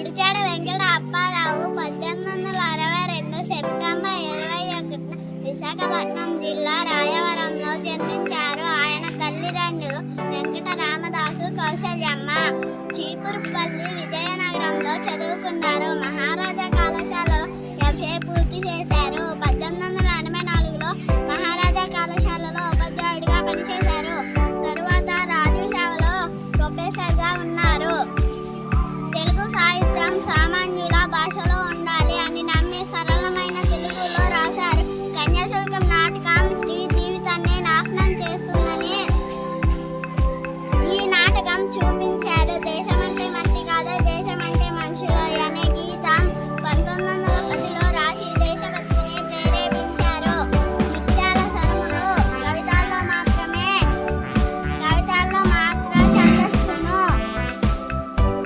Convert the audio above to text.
గుడిచాడ వెంకట అప్పారావు పద్దెనిమిది వందల అరవై రెండు సెప్టెంబర్ ఇరవై ఒకటిన విశాఖపట్నం జిల్లా రాయవరంలో జన్మించారు. ఆయన తల్లిదండ్రులు వెంకట రామదాసు కౌశల్యమ్మ. చీపురుపల్లి విజయనగరంలో చదువుకున్నారు. మహారాజా కళాశాలలో ఎఫ్ఏ పూర్తి చేశారు. పద్దెనిమిది వందల ఎనభై నాలుగులో మహారాజా కళాశాలలో ఉపాధ్యాయుడిగా పనిచేశారు. తరువాత రాజు సేవలో ప్రొఫెసర్గా ఉన్నారు. I'm